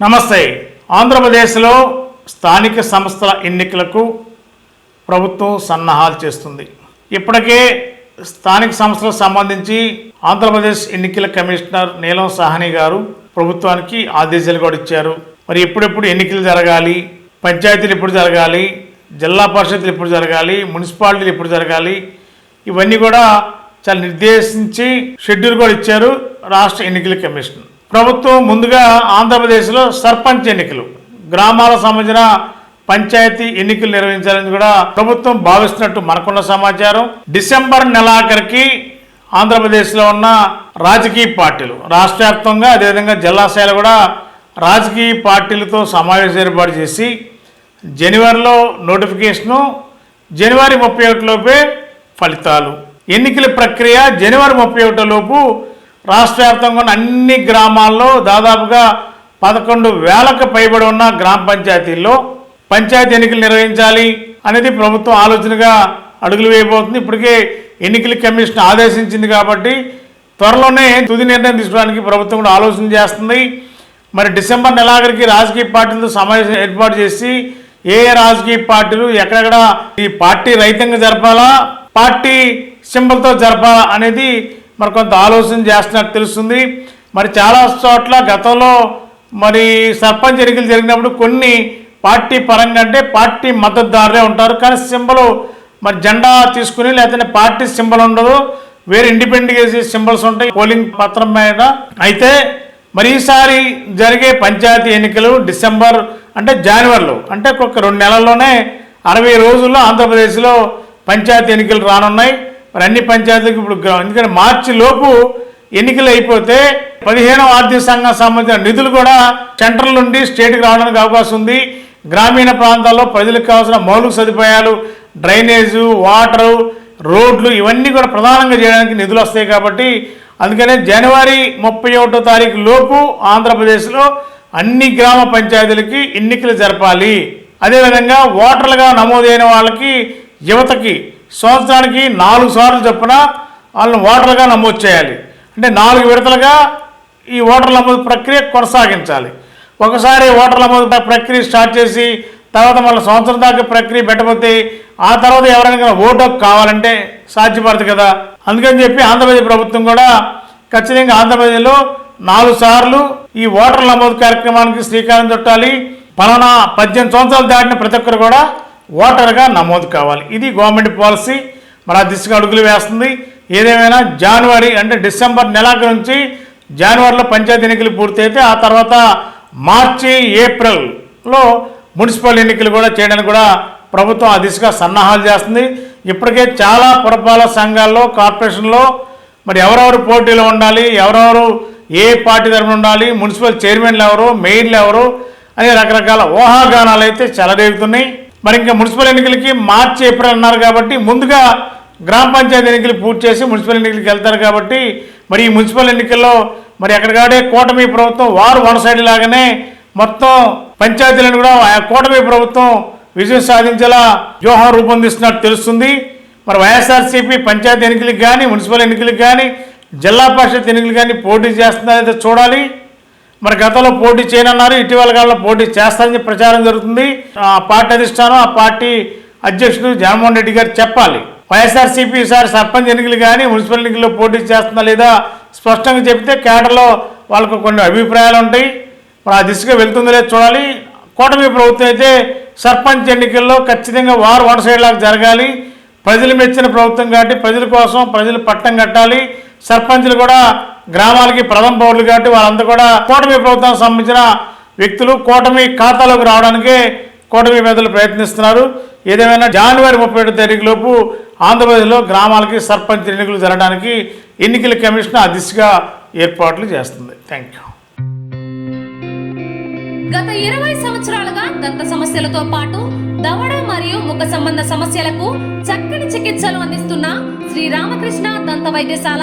నమస్తే. ఆంధ్రప్రదేశ్లో స్థానిక సంస్థల ఎన్నికలకు ప్రభుత్వం సన్నాహాలు చేస్తుంది. ఇప్పటికే స్థానిక సంస్థలకు సంబంధించి ఆంధ్రప్రదేశ్ ఎన్నికల కమిషనర్ నీలం సాహ్ని గారు ప్రభుత్వానికి ఆదేశాలు కూడా ఇచ్చారు. మరి ఎప్పుడెప్పుడు ఎన్నికలు జరగాలి పంచాయతీలు ఎప్పుడు జరగాలి జిల్లా పరిషత్లు ఎప్పుడు జరగాలి మున్సిపాలిటీలు ఎప్పుడు జరగాలి ఇవన్నీ కూడా చాలా నిర్దేశించి షెడ్యూల్ కూడా ఇచ్చారు రాష్ట్ర ఎన్నికల కమిషన్ ప్రభుత్వం ముందుగా ఆంధ్రప్రదేశ్లో సర్పంచ్ ఎన్నికలు. గ్రామాలకు సంబంధించిన పంచాయతీ ఎన్నికలు నిర్వహించాలని కూడా ప్రభుత్వం భావిస్తున్నట్టు మనకున్న సమాచారం. డిసెంబర్ నెలాఖరికి ఆంధ్రప్రదేశ్లో ఉన్న రాజకీయ పార్టీలు రాష్ట్ర వ్యాప్తంగా అదేవిధంగా జిల్లా కూడా రాజకీయ పార్టీలతో సమావేశం ఏర్పాటు చేసి జనవరిలో నోటిఫికేషను జనవరి ముప్పై ఒకటిలోపే ఫలితాలు. ఎన్నికల ప్రక్రియ జనవరి ముప్పై ఒకటిలోపు రాష్ట్ర వ్యాప్తంగా ఉన్న అన్ని గ్రామాల్లో దాదాపుగా పదకొండు వేలకు పైబడి ఉన్న గ్రామ పంచాయతీల్లో పంచాయతీ ఎన్నికలు నిర్వహించాలి అనేది ప్రభుత్వం ఆలోచనగా అడుగులు వేయబోతుంది. ఇప్పటికే ఎన్నికల కమిషన్ ఆదేశించింది కాబట్టి త్వరలోనే తుది నిర్ణయం తీసుకోవడానికి ప్రభుత్వం కూడా ఆలోచన చేస్తుంది. మరి డిసెంబర్ నెలాఖరికి రాజకీయ పార్టీలతో సమావేశం ఏర్పాటు చేసి ఏ రాజకీయ పార్టీలు ఎక్కడెక్కడ ఈ పార్టీ రైతంగా జరపాలా పార్టీ సింబల్తో జరపాలా అనేది మరి కొంత ఆలోచన చేస్తున్నట్టు తెలుస్తుంది. మరి చాలా చోట్ల గతంలో మరి సర్పంచ్ ఎన్నికలు జరిగినప్పుడు కొన్ని పార్టీ పరంగా అంటే పార్టీ మద్దతుదారులే ఉంటారు. కానీ సింబల్ మరి జెండా తీసుకుని లేకపోతే పార్టీ సింబల్ ఉండదు. వేరే ఇండిపెండెంట్ సింబల్స్ ఉంటాయి. పోలింగ్ పత్రం మీద అయితే మరి ఈసారి జరిగే పంచాయతీ ఎన్నికలు డిసెంబర్ అంటే జనవరిలో అంటే ఒక రెండు నెలల్లోనే అరవై రోజుల్లో ఆంధ్రప్రదేశ్లో పంచాయతీ ఎన్నికలు రానున్నాయి. మరి అన్ని పంచాయతీలకు ఇప్పుడు ఎందుకంటే మార్చి లోపు ఎన్నికలు అయిపోతే పదిహేనవ ఆర్థిక సంఘం సంబంధించిన నిధులు కూడా సెంట్రల్ నుండి స్టేట్కి రావడానికి అవకాశం ఉంది. గ్రామీణ ప్రాంతాల్లో ప్రజలకు కావాల్సిన మౌలిక సదుపాయాలు డ్రైనేజు వాటరు రోడ్లు ఇవన్నీ కూడా ప్రధానంగా చేయడానికి నిధులు వస్తాయి కాబట్టి అందుకనే జనవరి ముప్పై ఒకటో తారీఖు లోపు ఆంధ్రప్రదేశ్లో అన్ని గ్రామ పంచాయతీలకి ఎన్నికలు జరపాలి. అదేవిధంగా ఓటర్లుగా నమోదైన వాళ్ళకి యువతకి సంవత్సరానికి నాలుగు సార్లు చొప్పున వాళ్ళని ఓటర్లుగా నమోదు చేయాలి. అంటే నాలుగు విడతలుగా ఈ ఓటర్ నమోదు ప్రక్రియ కొనసాగించాలి. ఒకసారి ఓటర్ నమోదు ప్రక్రియ స్టార్ట్ చేసి తర్వాత మళ్ళీ సంవత్సరం దాకా ప్రక్రియ పెట్టబోతే ఆ తర్వాత ఎవరైనా ఓటు హక్కు కావాలంటే సాధ్యపడదు కదా. అందుకని చెప్పి ఆంధ్రప్రదేశ్ ప్రభుత్వం కూడా ఖచ్చితంగా ఆంధ్రప్రదేశ్లో నాలుగు సార్లు ఈ ఓటర్ నమోదు కార్యక్రమానికి శ్రీకారం చుట్టాలి. పలానా పద్దెనిమిది సంవత్సరాలు దాటిన ప్రతి ఒక్కరు కూడా ఓటర్గా నమోదు కావాలి. ఇది గవర్నమెంట్ పాలసీ. మరి ఆ దిశగా అడుగులు వేస్తుంది. ఏదేమైనా జనవరి అంటే డిసెంబర్ నెలాఖరు నుంచి జనవరిలో పంచాయతీ ఎన్నికలు పూర్తయితే ఆ తర్వాత మార్చి ఏప్రిల్లో మున్సిపల్ ఎన్నికలు కూడా చేయడానికి కూడా ప్రభుత్వం ఆ దిశగా సన్నాహాలు చేస్తుంది. ఇప్పటికే చాలా పురపాలక సంఘాల్లో కార్పొరేషన్లో మరి ఎవరెవరు పోటీలో ఉండాలి ఎవరెవరు ఏ పార్టీ తరఫున ఉండాలి మున్సిపల్ చైర్మన్లు ఎవరు మెయిన్లు ఎవరు అనే రకరకాల ఊహాగానాలు అయితే చెలరేగుతున్నాయి. మరి ఇంకా మున్సిపల్ ఎన్నికలకి మార్చి ఏప్రిల్ అన్నారు కాబట్టి ముందుగా గ్రామ పంచాయతీ ఎన్నికలు పూర్తి చేసి మున్సిపల్ ఎన్నికలకి వెళ్తారు కాబట్టి మరి ఈ మున్సిపల్ ఎన్నికల్లో మరి ఎక్కడికాడే కూటమి ప్రభుత్వం వారు వన్ సైడ్ లాగానే మొత్తం పంచాయతీలను కూడా ఆ కూటమి ప్రభుత్వం విజయం సాధించేలా వ్యూహం రూపొందిస్తున్నట్టు తెలుస్తుంది. మరి వైఎస్ఆర్సీపీ పంచాయతీ ఎన్నికలకు కానీ మున్సిపల్ ఎన్నికలకు కానీ జిల్లా పరిషత్ ఎన్నికలు కానీ పోటీ చేస్తుందనేది చూడాలి. మరి గతంలో పోటీ చేయనన్నారు ఇటీవల కాలంలో పోటీ చేస్తారని ప్రచారం జరుగుతుంది. ఆ పార్టీ అధిష్టానం ఆ పార్టీ అధ్యక్షుడు జగన్మోహన్ రెడ్డి గారు చెప్పాలి. వైఎస్ఆర్సీపీ ఈసారి సర్పంచ్ ఎన్నికలు కానీ మున్సిపల్ ఎన్నికల్లో పోటీ చేస్తున్నా లేదా స్పష్టంగా చెప్తే కేటర్లో వాళ్ళకు కొన్ని అభిప్రాయాలు ఉంటాయి. మరి ఆ దిశగా వెళ్తుందో లేదో చూడాలి. కూటమి ప్రభుత్వం అయితే సర్పంచ్ ఎన్నికల్లో ఖచ్చితంగా వారు వన్ లాగా జరగాలి. ప్రజలు మెచ్చిన ప్రభుత్వం కాబట్టి ప్రజల కోసం ప్రజలు పట్టం కట్టాలి. సర్పంచ్లు కూడా గ్రామాలకి ప్రథమ పౌరులు కాబట్టి వాళ్ళంతా కూడా కూటమి ప్రభుత్వానికి సంబంధించిన వ్యక్తులు కూటమి ఖాతాలోకి రావడానికే కూటమి పెద్దలు ప్రయత్నిస్తున్నారు. ఏదేమైనా జనవరి ముప్పై ఏడు తారీఖులోపు ఆంధ్రప్రదేశ్లో గ్రామాలకి సర్పంచ్ ఎన్నికలు జరగడానికి ఎన్నికల కమిషన్ ఆ దిశగా ఏర్పాట్లు చేస్తుంది. థ్యాంక్ యూ గత ఇరవై సంవత్సరాలుగా దంత సమస్యలతో పాటు దవడ మరియు ముఖ సంబంధ సమస్యలకు చక్కని చికిత్సలు అందిస్తున్న శ్రీ రామకృష్ణ దంత వైద్యశాల